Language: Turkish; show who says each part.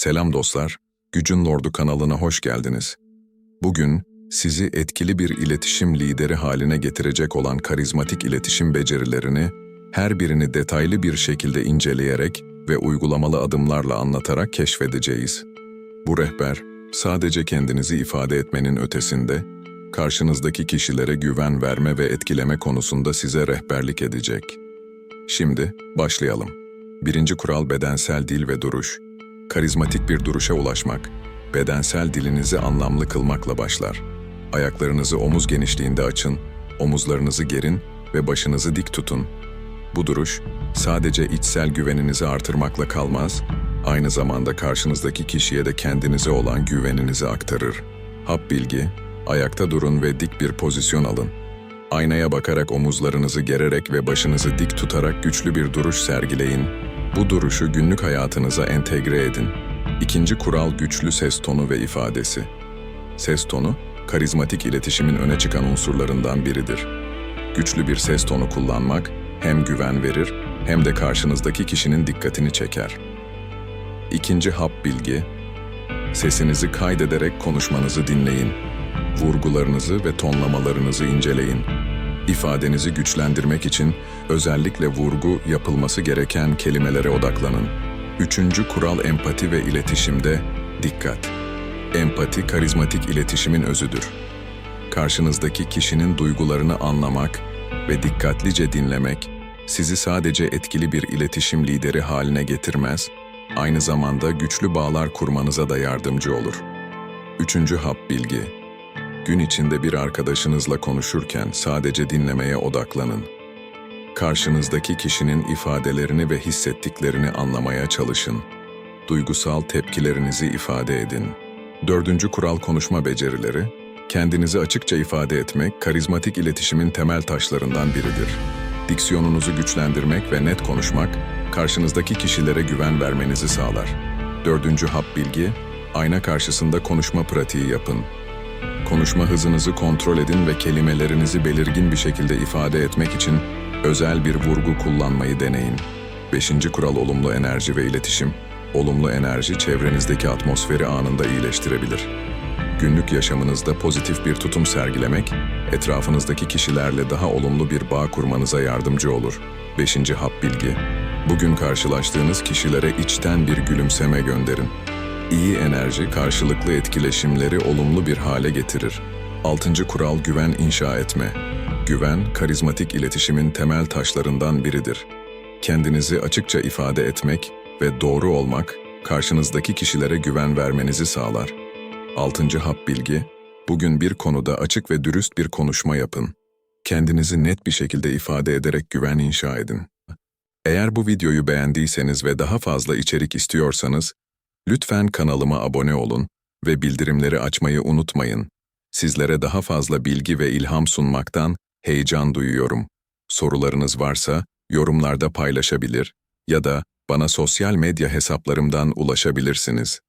Speaker 1: Selam dostlar, Gücün Lordu kanalına hoş geldiniz. Bugün sizi etkili bir iletişim lideri haline getirecek olan karizmatik iletişim becerilerini, her birini detaylı bir şekilde inceleyerek ve uygulamalı adımlarla anlatarak keşfedeceğiz. Bu rehber, sadece kendinizi ifade etmenin ötesinde, karşınızdaki kişilere güven verme ve etkileme konusunda size rehberlik edecek. Şimdi başlayalım. Birinci kural bedensel dil ve duruş. Karizmatik bir duruşa ulaşmak, bedensel dilinizi anlamlı kılmakla başlar. Ayaklarınızı omuz genişliğinde açın, omuzlarınızı gerin ve başınızı dik tutun. Bu duruş, sadece içsel güveninizi artırmakla kalmaz, aynı zamanda karşınızdaki kişiye de kendinize olan güveninizi aktarır. Hap bilgi, ayakta durun ve dik bir pozisyon alın. Aynaya bakarak omuzlarınızı gererek ve başınızı dik tutarak güçlü bir duruş sergileyin. Bu duruşu günlük hayatınıza entegre edin. İkinci kural güçlü ses tonu ve ifadesi. Ses tonu, karizmatik iletişimin öne çıkan unsurlarından biridir. Güçlü bir ses tonu kullanmak hem güven verir hem de karşınızdaki kişinin dikkatini çeker. İkinci hap bilgi, sesinizi kaydederek konuşmanızı dinleyin. Vurgularınızı ve tonlamalarınızı inceleyin. İfadenizi güçlendirmek için özellikle vurgu yapılması gereken kelimelere odaklanın. Üçüncü kural empati ve iletişimde dikkat. Empati karizmatik iletişimin özüdür. Karşınızdaki kişinin duygularını anlamak ve dikkatlice dinlemek sizi sadece etkili bir iletişim lideri haline getirmez, aynı zamanda güçlü bağlar kurmanıza da yardımcı olur. Üçüncü hap bilgi. Gün içinde bir arkadaşınızla konuşurken sadece dinlemeye odaklanın. Karşınızdaki kişinin ifadelerini ve hissettiklerini anlamaya çalışın. Duygusal tepkilerinizi ifade edin. Dördüncü kural konuşma becerileri, kendinizi açıkça ifade etmek, karizmatik iletişimin temel taşlarından biridir. Diksiyonunuzu güçlendirmek ve net konuşmak, karşınızdaki kişilere güven vermenizi sağlar. Dördüncü hap bilgi, ayna karşısında konuşma pratiği yapın. Konuşma hızınızı kontrol edin ve kelimelerinizi belirgin bir şekilde ifade etmek için özel bir vurgu kullanmayı deneyin. Beşinci kural olumlu enerji ve iletişim. Olumlu enerji çevrenizdeki atmosferi anında iyileştirebilir. Günlük yaşamınızda pozitif bir tutum sergilemek, etrafınızdaki kişilerle daha olumlu bir bağ kurmanıza yardımcı olur. Beşinci hap bilgi. Bugün karşılaştığınız kişilere içten bir gülümseme gönderin. İyi enerji karşılıklı etkileşimleri olumlu bir hale getirir. Altıncı kural güven inşa etme. Güven, karizmatik iletişimin temel taşlarından biridir. Kendinizi açıkça ifade etmek ve doğru olmak, karşınızdaki kişilere güven vermenizi sağlar. Altıncı hap bilgi, bugün bir konuda açık ve dürüst bir konuşma yapın. Kendinizi net bir şekilde ifade ederek güven inşa edin. Eğer bu videoyu beğendiyseniz ve daha fazla içerik istiyorsanız, Lütfen kanalıma abone olun ve bildirimleri açmayı unutmayın. Sizlere daha fazla bilgi ve ilham sunmaktan heyecan duyuyorum. Sorularınız varsa yorumlarda paylaşabilir ya da bana sosyal medya hesaplarımdan ulaşabilirsiniz.